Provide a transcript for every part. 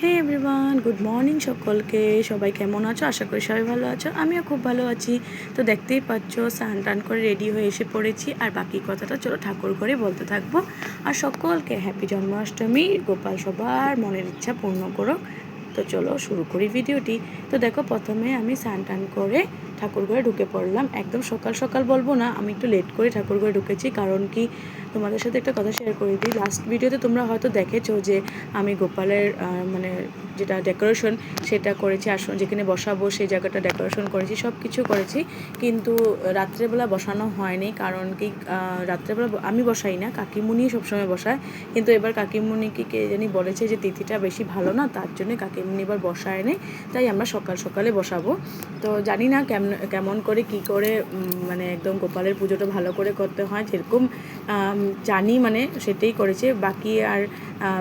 হে everyone good morning সকলকে। সবাই কেমন আছো? আশা করি সবাই ভালো আছো। আমিও খুব ভালো আছি। তো দেখতেই পাচ্ছ, স্নান টান করে রেডি হয়ে এসে পড়েছি। আর বাকি কথাটা চলো ঠাকুর করে বলতে থাকব। আর সকলকে হ্যাপি জন্মাষ্টমী। গোপাল সবার মনের ইচ্ছা পূর্ণ করুক। তো চলো শুরু করি ভিডিওটি। তো দেখো, প্রথমে আমি স্নান টান করে ঠাকুর ঘরে ঢুকে পড়লাম। একদম সকাল সকাল বলব না, আমি একটু লেট করে ঠাকুর ঘরে ঢুকেছি। কারণ কি? তোমাদের সাথে একটা কথা শেয়ার করে দিই। লাস্ট ভিডিওতে তোমরা হয়তো দেখেছ যে আমি গোপালের মানে যেটা ডেকোরেশন সেটা করেছি, আসন যেখানে বসাবো সেই জায়গাটা ডেকোরেশন করেছি সব কিছু করেছি। কিন্তু রাত্রেবেলা বসানো হয়নি কারণ কি রাত্রেবেলা আমি বসাই না, কাকিমুনি সবসময় বসায়। কিন্তু এবার কাকিমুনিকে কে জানি বলেছে যে তিথিটা বেশি ভালো না, তার জন্য কাকিমুনি এবার বসায় নেই তাই আমরা সকাল সকালে বসাবো। তো জানি না কেমন কেমন করে, কি করে মানে একদম গোপালের পুজোটা ভালো করে করতে হয়, যেরকম জানি মানে সেটাই করেছে। বাকি আর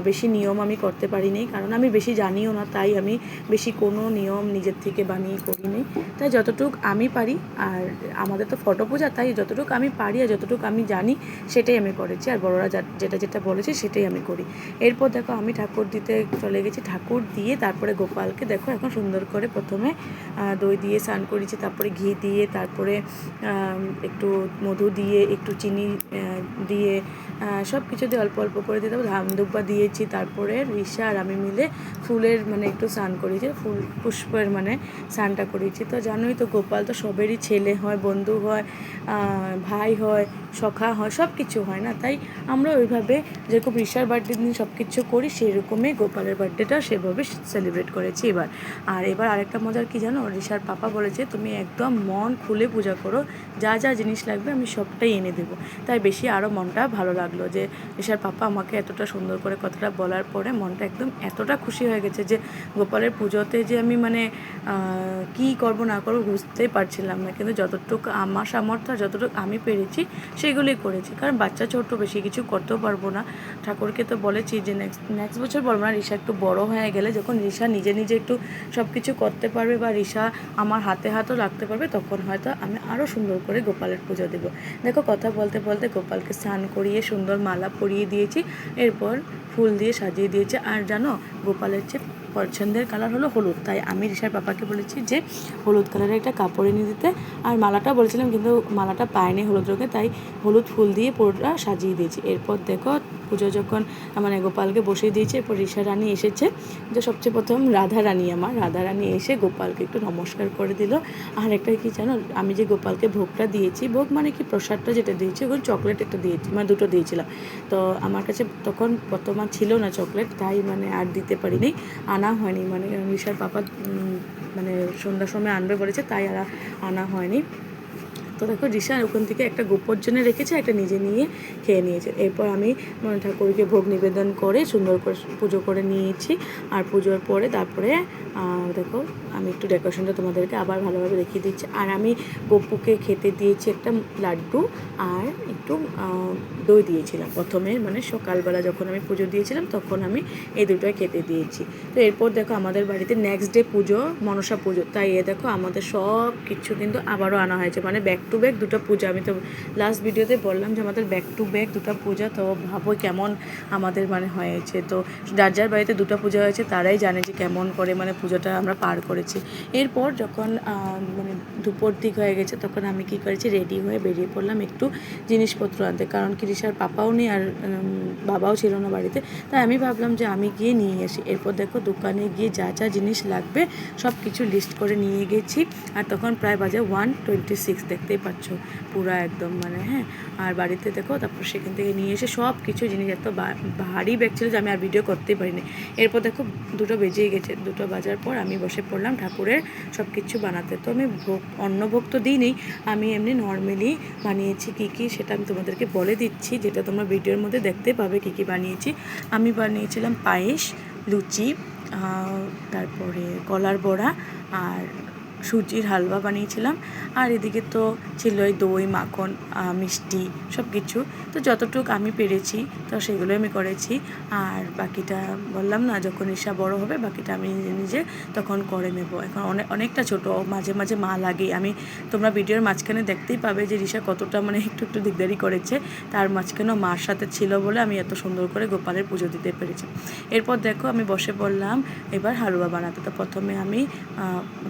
বেশি নিয়ম আমি করতে পারিনি। কারণ আমি বেশি জানিও না, তাই আমি বেশি কোনো নিয়ম নিজের থেকে বানিয়ে করিনি। তাই যতটুক আমি পারি, আর আমাদের তো ফটো পূজা, তাই যতটুকু আমি পারি আর যতটুকু আমি জানি, সেটাই আমি করেছি। আর বড়রা যেটা যেটা বলেছে, সেটাই আমি করি। এরপর দেখো, আমি ঠাকুর দিতে চলে গেছি। ঠাকুর দিয়ে তারপরে গোপালকে দেখো, এখন সুন্দর করে প্রথমে দই দিয়ে স্নান করেছি, তারপরে ঘি দিয়ে, তারপরে একটু মধু দিয়ে, একটু চিনি দিয়ে সব কিছু দিয়ে অল্প অল্প করে দিয়ে দেবো ধাম দুব্বা দিয়েছি, তারপরে ঋষা আর আমি মিলে ফুলের মানে একটু স্নান করিয়েছি ফুল পুষ্পের মানে স্নানটা করিয়েছি তো জানোই তো গোপাল তো সবেরই ছেলে হয়, বন্ধু হয় ভাই হয়, সখা হয় সব কিছু হয় না? তাই আমরা ওইভাবে যেরকম ঋষার বার্থডে দিন সব কিছু করি, সেরকমই গোপালের বার্থডেটা সেভাবে সেলিব্রেট করেছি এবার। আর এবার আরেকটা মজার কি জানো? ঋষার পাপা বলেছে, তুমি একদম মন খুলে পূজা করো, যা যা জিনিস লাগবে আমি সবটাই এনে দেবো। তাই বেশি আরও মনটা ভালো লাগল যে ঋষার পাপা আমাকে এতটা সুন্দর করে কথাটা বলার পরে মনটা একদম এতটা খুশি হয়ে গেছে যে, গোপালের পুজোতে যে আমি মানে কি করব না করব বুঝতেই পারছিলাম না। কিন্তু যতটুকু আমার সামর্থ্য যতটুকু আমি পেরেছি সেগুলোই করেছি। কারণ বাচ্চা ছোট, বেশি কিছু করতেও পারব না। ঠাকুরকে তো বলেছি যে, নেক্সট নেক্সট বছর বলব না ঋষা একটু বড় হয়ে গেলে যখন ঋষা নিজে নিজে একটু সব কিছু করতে পারবে বা ঋষা আমার হাতে হাতও লাগতে পারবে, তখন হয়তো আমি আরও সুন্দর করে গোপালের পুজো দেবো। দেখো, কথা বলতে বলতে গোপালকে স্নান করিয়ে সুন্দর মালা পরিয়ে দিয়েছি। এরপর ফুল দিয়ে সাজিয়ে দিয়েছে। আর জানো গোপালের যে পছন্দের কালার হলো হলুদ। তাই আমি ঋষার পাপাকে বলেছি যে হলুদ কালারের একটা কাপড় এনে দিতে। আর মালাটা বলেছিলাম কিন্তু মালাটা পায়নি হলুদ রঙে তাই হলুদ ফুল দিয়ে পুরোটা সাজিয়ে দিয়েছি। এরপর দেখো পুজো যখন মানে গোপালকে বসিয়ে দিয়েছে, এরপর ঋষা রানী এসেছে। যে সবচেয়ে প্রথম রাধা রানী আমার। রাধা রানী এসে গোপালকে একটু নমস্কার করে দিল। আর একটা কি জানো, আমি যে গোপালকে ভোগটা দিয়েছি, ভোগ মানে কি প্রসাদটা যেটা দিয়েছি ওখানে চকলেট একটা দিয়েছি মানে দুটো দিয়েছিলাম। তো আমার কাছে তখন বর্তমান ছিল না চকলেট তাই মানে আর দিতে পারিনি। আনা হয়নি। মানে মিশার পাপা মানে সন্ধ্যার সময় আনবে বলেছে, তাই আর আনা হয়নি। তো দেখো, ঋষা ওখান থেকে একটা গোপর জন্য রেখেছে, একটা নিজে নিয়ে খেয়ে নিয়েছে। এরপর আমি ঠাকুরকে ভোগ নিবেদন করে সুন্দর করে পুজো করে নিয়েছি। আর পুজোর পরে তারপরে দেখো, আমি একটু ডেকোরেশনটা তোমাদেরকে আবার ভালোভাবে দেখিয়ে দিচ্ছি। আর আমি গপুকে খেতে দিয়েছি একটা লাড্ডু আর একটু দই দিয়েছিলাম প্রথমে। মানে সকালবেলা যখন আমি পুজো দিয়েছিলাম, তখন আমি এই দুটোই খেতে দিয়েছি। তো এরপর দেখো, আমাদের বাড়িতে নেক্সট ডে পুজো, মনসা পুজো। তাই এ দেখো, আমাদের সব কিছু কিন্তু আবারও আনা হয়েছে। মানে ব্যাক টু ব্যাক দুটো পূজা। আমি তো লাস্ট ভিডিওতে বললাম যে, আমাদের ব্যাক টু ব্যাক দুটো পূজা। তো ভাবো কেমন আমাদের মানে হয়েছে। তো যার যার বাড়িতে দুটো পূজা হয়েছে, তারাই জানে যে কেমন করে মানে পুজোটা আমরা পার করেছি। এরপর যখন মানে দুপুর দিক হয়ে গেছে, তখন আমি কি করেছি রেডি হয়ে বেরিয়ে পড়লাম একটু জিনিসপত্র আনতে। কারণ কিরিশার পাপাও নেই আর বাবাও ছিল না বাড়িতে। তাই আমি ভাবলাম যে আমি গিয়ে নিয়ে আসি। এরপর দেখো দোকানে গিয়ে যা যা জিনিস লাগবে সব কিছু লিস্ট করে নিয়ে গেছি। আর তখন প্রায় বাজে ওয়ান টোয়েন্টি সিক্স দেখতেই পাচ্ছ। পুরা একদম মানে হ্যাঁ। আর বাড়িতে দেখো, তারপর সেখান থেকে নিয়ে এসে সব কিছু জিনিস, এত ভারী ব্যাগ ছিল যে আমি আর ভিডিও করতেই পারিনি। এরপর দেখো দুটো বেজেই গেছে, দুটো বাজার পর আমি বসে পড়লাম ঠাকুরের সব কিছু বানাতে। তো আমি ভোগ অন্নভোগ তো দিইনি, আমি এমনি নর্মালি বানিয়েছি কি কি সেটা আমি তোমাদেরকে বলে দিচ্ছি, যেটা তোমরা ভিডিওর মধ্যে দেখতে পাবে কি কি বানিয়েছি। আমি বানিয়েছিলাম পায়েস, লুচি তারপরে কলার বড়া আর সুজির হালুয়া বানিয়েছিলাম। আর এদিকে তো ছিল ওই দই, মাখন মিষ্টি সব কিছু তো যতটুকু আমি পেরেছি, তো সেগুলো আমি করেছি। আর বাকিটা বললাম না, যখন ঈশা বড় হবে, বাকিটা আমি নিজে নিজে তখন করে নেব। এখন অনেক অনেকটা ছোটো মাঝে মাঝে মা লাগে। আমি, তোমরা ভিডিওর মাঝখানে দেখতেই পাবে যে ঋষা কতটা মানে একটু একটু দিকদারি করেছে। তার মাঝখানেও মার সাথে ছিল বলে আমি এত সুন্দর করে গোপালের পুজো দিতে পেরেছি। এরপর দেখো আমি বসে পড়লাম এবার হালুয়া বানাতে। তো প্রথমে আমি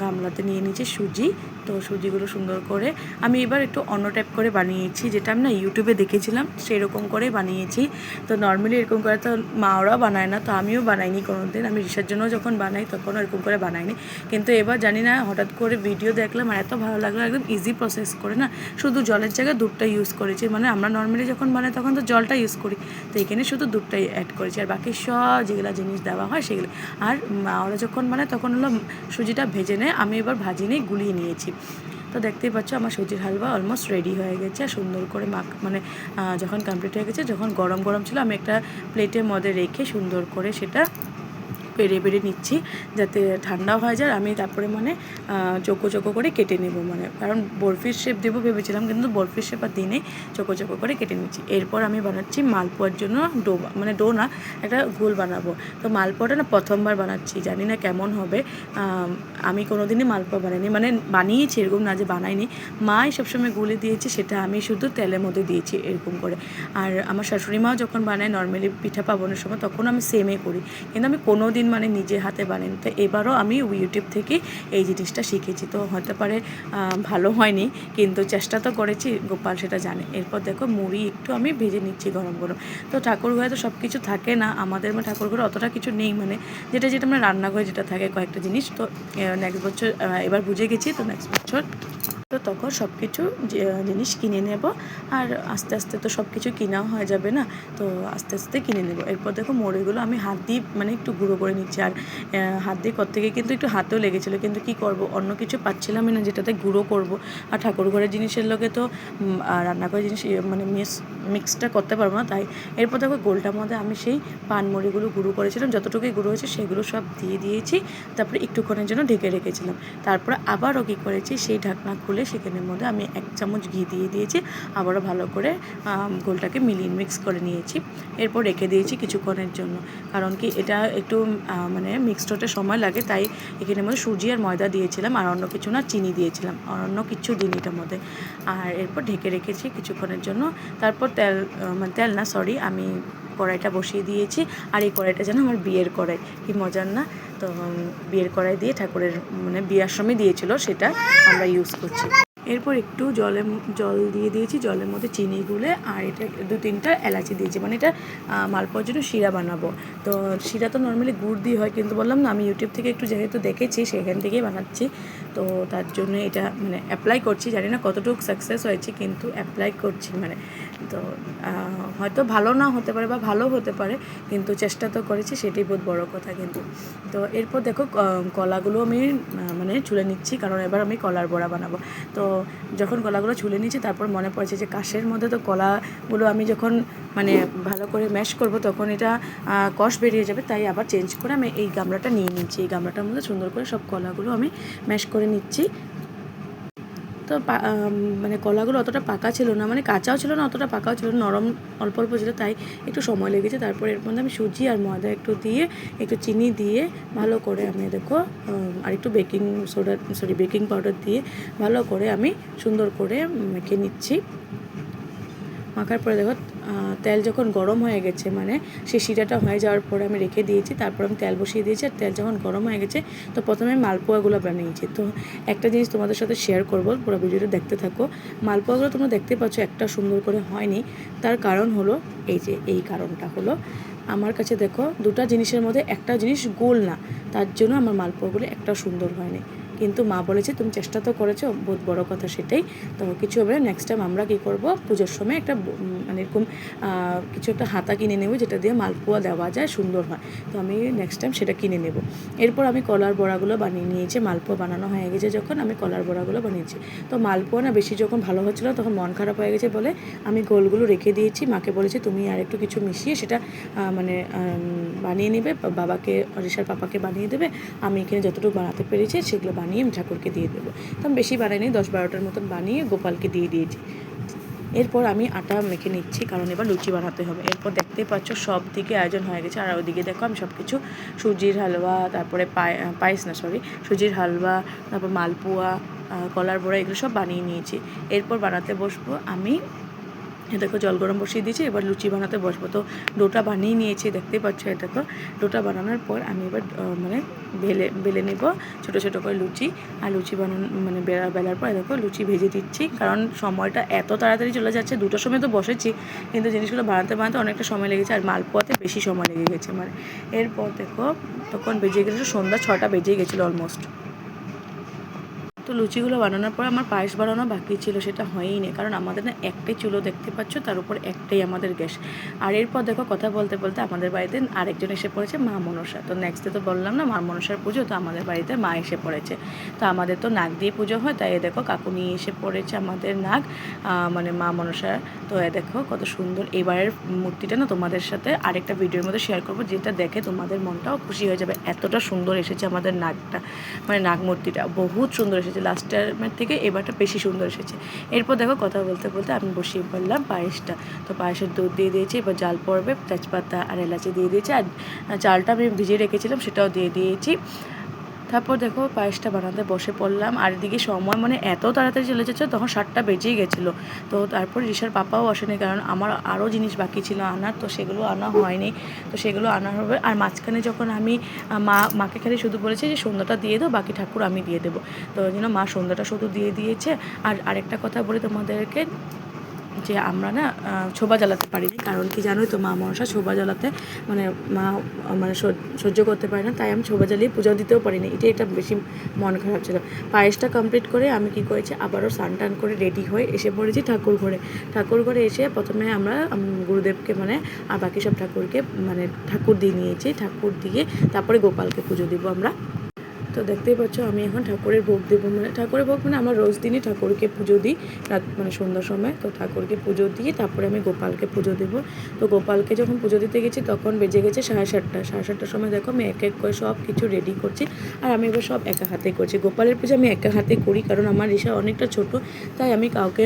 গামলাতে নিয়ে নিয়েছি সুজি তো সুজিগুলো সুন্দর করে আমি এবার একটু অন্য টাইপ করে বানিয়েছি, যেটা আমি না ইউটিউবে দেখেছিলাম, সেরকম করে বানিয়েছি। তো নর্মালি এরকম করে তো মা ওরা বানায় না, তো আমিও বানাইনি কোনো দিন আমি রিসার জন্য যখন বানাই তখনও এরকম করে বানাইনি। কিন্তু এবার জানি না, হঠাৎ করে ভিডিও দেখলাম আর এত ভালো লাগল, একদম ইজি প্রসেস করে না। শুধু জলের জায়গায় দুধটা ইউজ করেছি। মানে আমরা নর্মালি যখন বানাই তখন তো জলটা ইউজ করি। তো এখানে শুধু দুধটাই অ্যাড করেছি আর বাকি সব যেগুলো জিনিস দেওয়া হয় সেগুলো। আর মা ওরা যখন বানায় তখন হলো সুজিটা ভেজে নেয়। আমি এবার ভাজি নিয়ে গুলিয়ে নিয়েছি। তো দেখতেই পাচ্ছ আমার সুজির হালুয়া অলমোস্ট রেডি হয়ে গেছে, আর সুন্দর করে মাখ মানে যখন কমপ্লিট হয়ে গেছে, যখন গরম গরম ছিল, আমি একটা প্লেটের মধ্যে রেখে সুন্দর করে সেটা পেরে পেরে নিচ্ছি যাতে ঠান্ডা হয়ে যায়। আমি তারপরে মানে চোখো চোখো করে কেটে নেব মানে। কারণ বরফির শেপ দেবো ভেবেছিলাম, কিন্তু বরফির শেপ আর দিনে চোখো চোখো করে কেটে নিচ্ছি। এরপর আমি বানাচ্ছি মালপোয়ার জন্য ডো মানে ডো না, একটা গোল বানাবো। তো মালপোয়াটা না প্রথমবার বানাচ্ছি, জানি না কেমন হবে। আমি কোনো দিনই মালপোয়া বানাইনি। মানে বানিয়েছি, এরকম না যে বানাইনি। মাই সবসময় গুলে দিয়েছে, সেটা আমি শুধু তেলের মধ্যে দিয়েছি, এরকম করে। আর আমার শাশুড়ি মাও যখন বানায় নর্মালি পিঠা পাবনের সময়, তখন আমি সেমে করি। কিন্তু আমি কোনো দিন মানে নিজে হাতে বানাইনি তো এবারও আমি ইউটিউব থেকে এই জিনিসটা শিখেছি। তো হতে পারে ভালো হয়নি, কিন্তু চেষ্টা তো করেছি, গোপাল সেটা জানে। এরপর দেখো মুড়ি একটু আমি ভেজে নিচ্ছি গরম গরম। তো ঠাকুর ঘরে তো সব কিছু থাকে না, আমাদের মানে ঠাকুর ঘরে অতটা কিছু নেই মানে যেটা যেটা আমরা রান্নাঘরে যেটা থাকে কয়েকটা জিনিস। তো নেক্সট বছর এবার বুঝে গেছি, তো নেক্সট বছর তখন সব কিছু জিনিস কিনে নেব। আর আস্তে আস্তে তো সব কিছু কেনাও হয়ে যাবে না? তো আস্তে আস্তে কিনে নেব। এরপর দেখো মোড়েগুলো আমি হাত দিয়ে মানে একটু গুঁড়ো করে নিচ্ছি। আর হাত দিয়ে করতে গিয়ে কিন্তু একটু হাতেও লেগেছিলো। কিন্তু কি করব? অন্য কিছু পাচ্ছিলামই না যেটাতে গুঁড়ো করব। আর ঠাকুর ঘরের জিনিসের লোকে তো আর রান্নাঘরের জিনিস ইয়ে, মানে মিক্স মিক্সটা করতে পারব না। তাই এরপর দেখো গোলটার মধ্যে আমি সেই পানমুড়িগুলো গুঁড়ো করেছিলাম। যতটুকুই গুঁড়ো হয়েছে সেগুলো সব দিয়ে দিয়েছি। তারপরে একটুক্ষণের জন্য ঢেকে রেখেছিলাম। তারপরে আবারও কী করেছি? সেই ঢাকনা খুলে সেখানের মধ্যে আমি এক চামচ ঘি দিয়ে দিয়েছি। আবারও ভালো করে গোলটাকে মিলিয়ে মিক্স করে নিয়েছি। এরপর রেখে দিয়েছি কিছুক্ষণের জন্য। কারণ কি এটা একটু মানে মিক্সড হতে সময় লাগে, তাই এখানের মধ্যে সুজি আর ময়দা দিয়েছিলাম আর অন্য কিছু না, চিনি দিয়েছিলাম আর অন্য কিছু দিন এটার মধ্যে। আর এরপর ঢেকে রেখেছি কিছুক্ষণের জন্য। তারপর তেল মানে তেল না সরি আমি কড়াইটা বসিয়ে দিয়েছি। আর এই কড়াইটা যেন আমার বিয়ের কড়াই, কি মজার না? তো বিয়ের কড়াই দিয়ে ঠাকুরের মানে বিয়ের সময় দিয়েছিল, সেটা আমরা ইউজ করছি। এরপর একটু জলে জল দিয়ে দিয়েছি, জলের মধ্যে চিনি গুলে, আর এটা দু তিনটা এলাচি দিয়েছি। মানে এটা মালপোয়ার জন্য শিরা বানাবো। তো শিরা তো নর্মালি গুড় দিয়ে হয়, কিন্তু বললাম না, আমি ইউটিউব থেকে একটু যেহেতু দেখেছি, সেখান থেকেই বানাচ্ছি। তো তার জন্য এটা মানে অ্যাপ্লাই করছি। জানি না কতটুকু সাকসেস হয়েছে, কিন্তু অ্যাপ্লাই করছি মানে। তো হয়তো ভালো না হতে পারে বা ভালো হতে পারে, কিন্তু চেষ্টা তো করেছি, সেটাই বহুত বড় কথা কিন্তু। তো এরপর দেখো কলাগুলো আমি মানে ছুলে নিচ্ছি, কারণ এবার আমি কলার বড়া বানাবো। তো যখন কলাগুলো ছুলে নিচ্ছি, তারপর মনে পড়েছে যে কাশের মধ্যে তো কলাগুলো আমি যখন মানে ভালো করে ম্যাশ করব, তখন এটা কষ বেরিয়ে যাবে, তাই আবার চেঞ্জ করে আমি এই গামলাটা নিয়ে নিচ্ছি। এই গামলাটার মধ্যে সুন্দর করে সব কলাগুলো আমি ম্যাশ করে নিচ্ছি। তো মানে কলাগুলো অতটা পাকা ছিল না মানে কাঁচাও ছিল না, অতটা পাকাও ছিল নরম অল্প অল্প ছিল, তাই একটু সময় লেগেছে। তারপর এর মধ্যে আমি সুজি আর ময়দা একটু দিয়ে, একটু চিনি দিয়ে ভালো করে আমি দেখো আর একটু baking soda sorry baking powder দিয়ে ভালো করে আমি সুন্দর করে মেখে নিচ্ছি। মাখার পরে দেখো তেল যখন গরম হয়ে গেছে মানে সেই শিরাটা হয়ে যাওয়ার পরে আমি রেখে দিয়েছি, তারপর আমি তেল বসিয়ে দিয়েছি, আর তেল যখন গরম হয়ে গেছে, তো প্রথমে মালপোয়াগুলো বানিয়েছি তো একটা জিনিস তোমাদের সাথে শেয়ার করব, পুরো ভিডিওটা দেখতে থাকো। মালপোয়াগুলো তোমরা দেখতে পাচ্ছ একটা সুন্দর করে হয়নি, তার কারণ হলো, এই যে এই কারণটা হলো, আমার কাছে দেখো দুটো জিনিসের মধ্যে একটা জিনিস গোল না, তার জন্য আমার মালপোয়াগুলো একটা সুন্দর হয়নি। কিন্তু মা বলেছে, তুমি চেষ্টা তো করেছ, বহুত বড় কথা সেটাই। তো কিছু হবে নেক্সট টাইম আমরা কী করব? পুজোর সময় একটা মানে এরকম কিছু একটা হাতা কিনে নেব, যেটা দিয়ে মালপোয়া দেওয়া যায়, সুন্দর হয়। তো আমি নেক্সট টাইম সেটা কিনে নেব। এরপর আমি কলার বড়াগুলো বানিয়ে নিয়েছি, মালপোয়া বানানো হয়ে গেছে যখন, আমি কলার বড়াগুলো বানিয়েছি। তো মালপোয়া না বেশি যখন ভালো হচ্ছিল, তখন মন খারাপ হয়ে গেছে বলে আমি গোলগুলো রেখে দিয়েছি। মাকে বলেছি, তুমি আর একটু কিছু মিশিয়ে সেটা মানে বানিয়ে নেবে বাবাকে, অরিশার পাপাকে বানিয়ে দেবে। আমি এখানে যতটুকু বানাতে পেরেছি, সেগুলো বানিয়ে আমি ঠাকুরকে দিয়ে দেবো। তো আমি বেশি বানাইনি, দশ বারোটার মতন বানিয়ে গোপালকে দিয়ে দিয়েছি। এরপর আমি আটা মেখে নিচ্ছি, কারণ এবার লুচি বানাতে হবে। এরপর দেখতে পাচ্ছ সব দিকে আয়োজন হয়ে গেছে। আর ওদিকে দেখো আমি সব কিছু সুজির হালুয়া, তারপরে পায়ে- পায়েস না সরি সুজির হালুয়া, তারপর মালপোয়া কলার বড়া, এগুলো সব বানিয়ে নিয়েছি। এরপর বানাতে বসবো আমি দেখো জল গরম বসিয়ে দিয়েছি, এবার লুচি বানাতে বসবো। তো ডোটা বানিয়ে নিয়েছি দেখতেই পাচ্ছ এটা দেখো। ডোটা বানানোর পর আমি এবার মানে বেলে বেলে নেব ছোটো ছোটো করে লুচি। আর লুচি বানানো মানে বেলা, বেলার পর দেখো লুচি ভেজে দিচ্ছি, কারণ সময়টা এত তাড়াতাড়ি চলে যাচ্ছে, দুটোর সময় তো বসেছি, কিন্তু জিনিসগুলো বানাতে বানাতে অনেকটা সময় লেগেছে, আর মালপোয়াতে বেশি সময় লেগে গেছে। মানে এরপর দেখো, তখন বেজে গেছিল সন্ধ্যা ছটা বেজেই গেছিল অলমোস্ট তো লুচিগুলো বানানোর পর আমার পায়েস বানানো বাকি ছিল, সেটা হয়ই নি। কারণ আমাদের না একটাই চুলো দেখতে পাচ্ছ, তার উপর একটাই আমাদের গ্যাস। আর এরপর দেখো কথা বলতে বলতে আমাদের বাড়িতে আরেকজন এসে পড়েছে মা মনসা। তো নেক্সটে তো বললাম না, মা মনসার পুজো, তো আমাদের বাড়িতে মা এসে পড়েছে। তো আমাদের তো নাক দিয়ে পুজো হয়, তাই এ দেখো কাকু নিয়ে এসে পড়েছে আমাদের নাক। মানে মা মনসার তো এ দেখো কত সুন্দর। এবারের মূর্তিটা না তোমাদের সাথে আরেকটা ভিডিওর মধ্যে শেয়ার করব, যেটা দেখে তোমাদের মনটাও খুশি হয়ে যাবে। এতটা সুন্দর এসেছে আমাদের নাকটা মানে নাক মূর্তিটা, বহুত সুন্দর এসেছে। লাস্ট টাইমের থেকে এবারটা বেশি সুন্দর এসেছে। এরপর দেখো কথা বলতে বলতে আমি বসিয়ে পড়লাম পায়েসটা। তো পায়েসের দুধ দিয়ে দিয়েছি, এবার জাল পড়বে, তেজপাতা আর এলাচি দিয়ে দিয়েছি। আর চালটা আমি ভিজিয়ে রেখেছিলাম, সেটাও দিয়ে দিয়েছি। তারপর দেখো পায়েসটা বানাতে বসে পড়লাম। আর এদিকে সময় মানে এত তাড়াতাড়ি চলে যাচ্ছে তখন সাতটা বেজেই গেছিল। তো তারপর ঋষার পাপাও আসেনি কারণ আমার আরও জিনিস বাকি ছিল আনার, তো সেগুলো আনা হয়নি। তো সেগুলো আনা হবে। আর মাঝখানে যখন আমি মা, মাকে খালি শুধু বলেছি যে সন্ধ্যাটা দিয়ে দাও, বাকি ঠাকুর আমি দিয়ে দেবো। তো ওই জন্য মা সন্ধ্যাটা শুধু দিয়ে দিয়েছে। আর আরেকটা কথা বলি তোমাদেরকে যে আমরা না শোভা জ্বালাতে পারিনি। কারণ কি জানোই তো, মা মনসা শোভা জ্বালাতে মানে মা মানে সহ্য- করতে পারে না, তাই আমি ছোবা জ্বালিয়ে পুজো দিতেও পারিনি। এটা এটা বেশি মন খারাপ ছিল। পায়েসটা কমপ্লিট করে আমি কি করেছি, আবারও স্নান টান করে রেডি হয়ে এসে পড়েছি ঠাকুর ঘরে। ঠাকুর ঘরে এসে প্রথমে আমরা গুরুদেবকে মানে আর বাকি সব ঠাকুরকে মানে ঠাকুর দিয়ে নিয়েছি। ঠাকুর দিয়ে তারপরে গোপালকে পুজো দিব আমরা। তো দেখতেই পাচ্ছ, আমি এখন ঠাকুরের ভোগ দেবো। মানে ঠাকুরের ভোগ মানে আমার রোজ দিনই ঠাকুরকে পুজো দিই, রাত মানে সন্ধ্যার সময়। তো ঠাকুরকে পুজো দিয়ে তারপরে আমি গোপালকে পুজো দেবো। তো গোপালকে যখন পুজো দিতে গেছি, তখন বেজে গেছে সাড়ে সাতটা। সাড়ে সাতটার সময় দেখো আমি এক এক করে সব কিছু রেডি করছি। আর আমি এবার সব একা হাতে করছি। গোপালের পুজো আমি একা হাতে করি, কারণ আমার ঋষা অনেকটা ছোট। তাই আমি কাউকে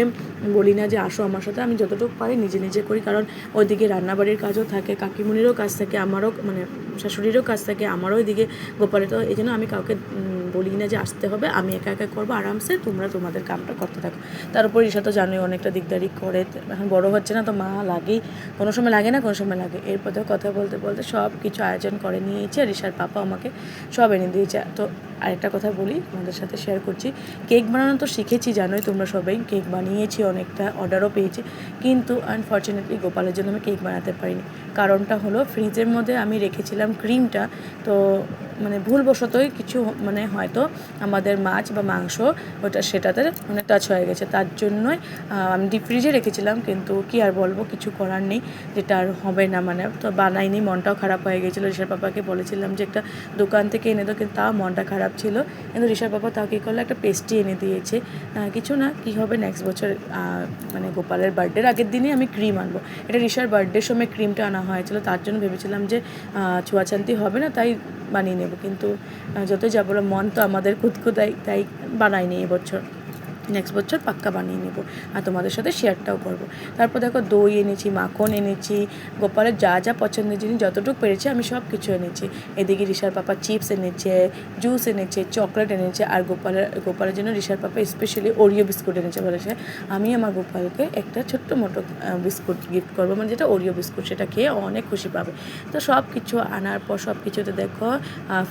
বলি না যে আসো আমার সাথে। আমি যতটুকু পারি নিজে নিজে করি, কারণ ওইদিকে রান্নাবাড়ির কাজও থাকে, কাকিমুনিরও কাজ থাকে, আমারও মানে শাশুড়িরও কাজ থাকে, আমারও ওইদিকে গোপালের তো এই জন্য আমি কাউকে বলি না যে আসতে হবে, আমি একা একা করব, আরামসে তোমরা তোমাদের কামটা করতে থাকো। তার উপর ঈশা তো জানোই অনেকটা দিকদারি করে, এখন বড় হচ্ছে না তো মা লাগেই, কোনো সময় লাগে না, কোনো সময় লাগে। এরপর তো কথা বলতে বলতে সব কিছু আয়োজন করে নিয়েছে, আর ঈশার পাপা আমাকে সব এনে দিয়েছে। তো আরেকটা কথা বলি, তোমাদের সাথে শেয়ার করছি। কেক বানানো তো শিখেছি, জানোই তোমরা সবাই, কেক বানিয়েছি, অনেকটা অর্ডারও পেয়েছি, কিন্তু আনফর্চুনেটলি গোপালের জন্য আমি কেক বানাতে পারিনি। কারণটা হলো ফ্রিজের মধ্যে আমি রেখেছিলাম ক্রিমটা। তো মানে ভুলবশতই কিছু মানে হয়তো আমাদের মাছ বা মাংস ওটা সেটাতে মানে টাচ হয়ে গেছে। তার জন্যই আমি ডিপ ফ্রিজে রেখেছিলাম কিন্তু কি আর বলব, কিছু করার নেই। যেটা আর হবে না মানে। তো বানাইনি, মনটাও খারাপ হয়ে গেছিল। ঋষার পাপাকে বলেছিলাম যে একটা দোকান থেকে এনে দাও কিন্তু তাও মনটা খারাপ ছিল। কিন্তু ঋষার পাপা তাও কী করল, একটা পেস্ট্রি এনে দিয়েছে। কিছু না, কি হবে নেক্সট বছর মানে গোপালের বার্থডের আগের দিনে আমি ক্রিম আনব। এটা ঋষার বার্থডের সময় ক্রিমটা আনা হয়েছিল, তার জন্য ভেবেছিলাম যে ছোঁয়াছান্তি হবে না, তাই বানিয়ে নেব। কিন্তু যত যতই যা বলো, মন তো আমাদের কুদকুদাই তাই বানাইনি এবছর নেক্সট বছর পাক্কা বানিয়ে নেব আর তোমাদের সাথে শেয়ারটাও করব। তারপর দেখো দই এনেছি, মাখন এনেছি, গোপালের যা যা পছন্দের জিনিস যতটুকু পেরেছি আমি সব কিছু এনেছি। এদিকে ঋষার পাপা চিপস এনেছে জুস এনেছে চকলেট এনেছে আর গোপালের গোপালের জন্য ঋষার পাপা স্পেশালি ওরিও বিস্কুট এনেছে বলেছে। আমি আমার গোপালকে একটা ছোট্ট মোটো বিস্কুট গিফট করব মানে যেটা ওরিও বিস্কুট সেটা খেয়ে অনেক খুশি পাবে। তো সব কিছু আনার পর সব কিছুতে দেখো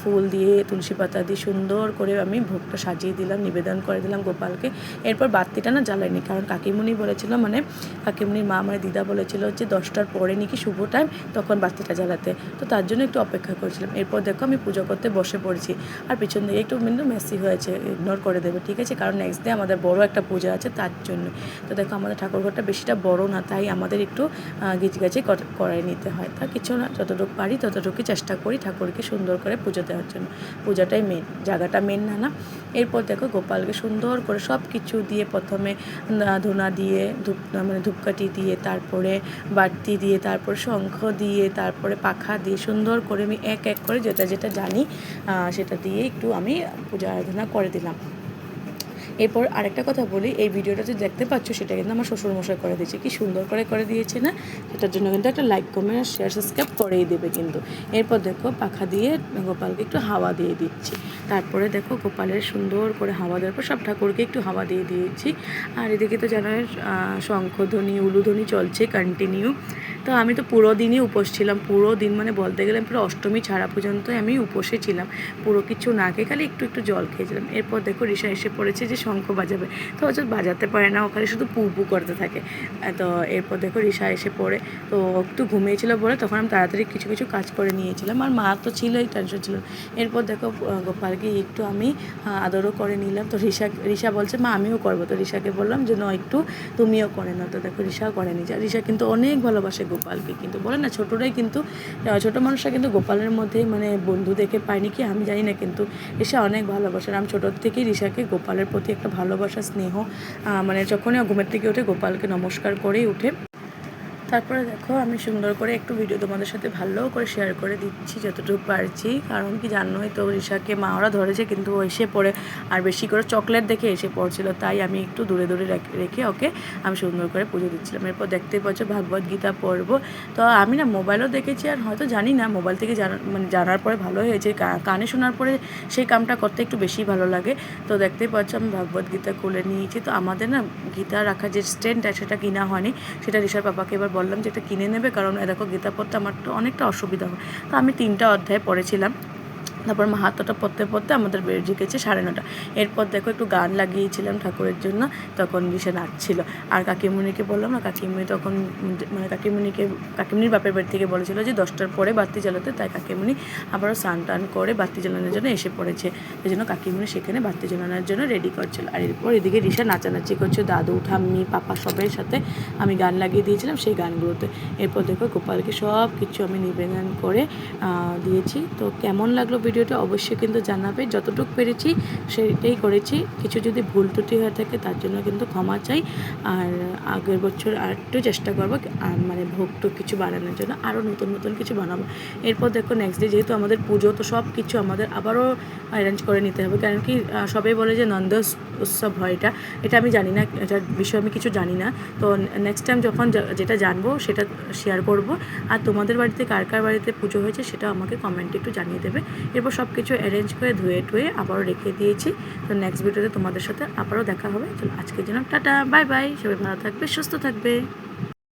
ফুল দিয়ে, তুলসী পাতা দিয়ে সুন্দর করে আমি ভোগটা সাজিয়ে দিলাম, নিবেদন করে দিলাম গোপালকে। এরপর বাতিটা না জ্বালাইনি কারণ কাকিমুনি বলেছিল মানে কাকিমুনির মা মানে দিদা বলেছিল যে দশটার পরে নাকি শুভ টাইম তখন বাতিটা জ্বালাতে। তো তার জন্য একটু অপেক্ষা করেছিলাম। এরপর দেখো আমি পুজো করতে বসে পড়েছি। আর পিছন দিকে একটু কিন্তু মেসি হয়েছে ইগনোর করে দেবে, ঠিক আছে? কারণ নেক্সট ডে আমাদের বড় একটা পূজা আছে তার জন্য। তো দেখো আমাদের ঠাকুরঘরটা বেশিটা বড় না, তাই আমাদের একটু গিচগাছি করাই নিতে হয়। তা কিছু না, যতটুকু পারি ততটুকুই চেষ্টা করি ঠাকুরকে সুন্দর করে পুজো দেওয়ার জন্য। পূজাটাই মেন জায়গাটা মেন না না। এরপর দেখো গোপালকে সুন্দর করে সব কিছু দিয়ে প্রথমে ধোনা দিয়ে, ধূপ মানে ধূপকাঠি দিয়ে, তারপরে বাড়তি দিয়ে, তারপর শঙ্খ দিয়ে, তারপরে পাখা দিয়ে সুন্দর করে আমি এক এক করে যেটা যেটা জানি সেটা দিয়ে একটু আমি পূজা আরাধনা করে দিলাম। এরপর আরেকটা কথা বলি, এই ভিডিওটা যে দেখতে পাচ্ছ সেটা কিন্তু আমার শ্বশুরমশাই করে দিয়েছে। কি সুন্দর করে করে দিয়েছে না? সেটার জন্য কিন্তু একটা লাইক কমেন্ট আর শেয়ার সাবস্ক্রাইব করেই দেবে কিন্তু। এরপর দেখো পাখা দিয়ে গোপালকে একটু হাওয়া দিয়ে দিচ্ছি। তারপরে দেখো গোপালের সুন্দর করে হাওয়া দেওয়ার পর সব ঠাকুরকে একটু হাওয়া দিয়ে দিয়েছি। আর এদিকে তো জানো শঙ্খধ্বনি, উলুধ্বনি চলছে কন্টিনিউ তো আমি তো পুরো দিনই উপোস ছিলাম। পুরো দিন মানে বলতে গেলে পুরো অষ্টমী ছাড়া পর্যন্ত আমি উপোসে ছিলাম। পুরো কিছু না খেয়ে খালি একটু একটু জল খেয়েছিলাম। এরপর দেখো রিসা এসে পড়েছে যে শঙ্খ বাজাবে। তো ও বাজাতে পারে না ওখানে শুধু পু পু করতে থাকে। তো এরপর দেখো রিসা এসে পড়ে। তো একটু ঘুমিয়েছিল বলে তখন আমি তাড়াতাড়ি কিছু কিছু কাজ করে নিয়েছিলাম। আর মা তো ছিলই টেনশন ছিল এরপর দেখো গোপালকে একটু আমি আদরও করে নিলাম। তো রিসা রিসা বলছে, মা, আমিও করব। তো রিসাকে বললাম যে, না, একটু তুমিও করে নাও। তো দেখো রিসাও করে আর রিসা কিন্তু অনেক ভালোবাসে গোপালকে। কিন্তু বলে না, ছোটোরাই কিন্তু ছোটো মানুষরা কিন্তু গোপালের মধ্যে মানে বন্ধু দেখে পায়নি কি, আমি জানি না, কিন্তু এসে অনেক ভালোবাসার আমি ছোটোর থেকেই রিসাকে গোপালের প্রতি একটা ভালোবাসা, স্নেহ মানে যখনই ঘুমের থেকে উঠে গোপালকে নমস্কার করেই উঠে তারপরে দেখো, আমি সুন্দর করে একটু ভিডিও তোমাদের সাথে ভালো করে শেয়ার করে দিচ্ছি যতটুকু পারছি। কারণ কি জানোই তো ঋষাকে মা ওরা ধরেছে, কিন্তু এসে পড়ে আর বেশি করে চকলেট দেখে এসে পড়ছিল। তাই আমি একটু দূরে দূরে রেখে- ওকে আমি সুন্দর করে পুজো দিচ্ছিলাম। এরপর দেখতেই পাচ্ছ ভাগবত গীতা পড়ব। তো আমি না মোবাইলও দেখেছি আর হয়তো জানি না, মোবাইল থেকে জানা মানে জানার পরে ভালো হয়েছে। কানে শোনার পরে সেই কামটা করতে একটু বেশি ভালো লাগে। তো দেখতেই পাচ্ছ আমি ভাগবত গীতা খুলে নিয়েছি। তো আমাদের না গীতা রাখার যে স্ট্যান্ডটা সেটা কিনা হয়নি। সেটা ঋষার পাপাকে এবার বললাম যে এটা কিনে নেবে, কারণ দেখো গীতা পড়তে আমার তো অনেকটা অসুবিধা হয়। তো আমি তিনটা অধ্যায় পড়েছিলাম। তারপর মাহাত্মটা পড়তে পড়তে আমাদের বেড়ে গেছে সাড়ে নটা। এরপর দেখো একটু গান লাগিয়েছিলাম ঠাকুরের জন্য, তখন দিশা নাচছিল। আর কাকিমুনিকে বললাম না কাকিমুনি তখন মানে কাকিমুনিকে কাকিমুনির বাপের বাড়ি থেকে বলেছিল যে দশটার পরে বাতি জ্বালাতে, তাই কাকিমুনি আবারও স্নান টান করে বাতি জ্বালানোর জন্য এসে পড়েছে। এই জন্য কাকিমুনি সেখানে বাতি জ্বালানোর জন্য রেডি করছিল। আর এরপর এদিকে রিসা নাচানাচি করছে, দাদু, ঠাম্মি, পাপা সবের সাথে আমি গান লাগিয়ে দিয়েছিলাম সেই গানগুলোতে। এরপর দেখো গোপালকে সব কিছু আমি নিবেদন করে দিয়েছি। তো কেমন লাগল ভিডিওটা অবশ্যই কিন্তু জানাবে। যতটুকু পেরেছি, সেটাই করেছি। কিছু যদি ভুল ত্রুটি হয়ে থাকে, তার জন্য কিন্তু ক্ষমা চাই। আর আগের বছর আর একটু চেষ্টা করব মানে ভোগ টোগ কিছু বানানোর জন্য আরও নতুন নতুন কিছু বানাবো। এরপর দেখো নেক্সট ডে যেহেতু আমাদের পুজো, তো সব কিছু আমাদের আবারও অ্যারেঞ্জ করে নিতে হবে। কারণ কি সবাই বলে যে নন্দ উৎসব হয় এটা। এটা আমি জানি না এটার বিষয়ে আমি কিছু জানি না। তো নেক্সট টাইম যখন যেটা জানব, সেটা শেয়ার করব। আর তোমাদের বাড়িতে কার কার বাড়িতে পুজো হয়েছে সেটা আমাকে কমেন্টে একটু জানিয়ে দেবে। এরপর সব কিছু অ্যারেঞ্জ করে ধুয়ে টুয়ে আবারও রেখে দিয়েছি। তো নেক্সট ভিডিওতে তোমাদের সাথে আবারও দেখা হবে। চলো আজকের জন্য টাটা বাই বাই সবাই ভালো থাকবে, সুস্থ থাকবে।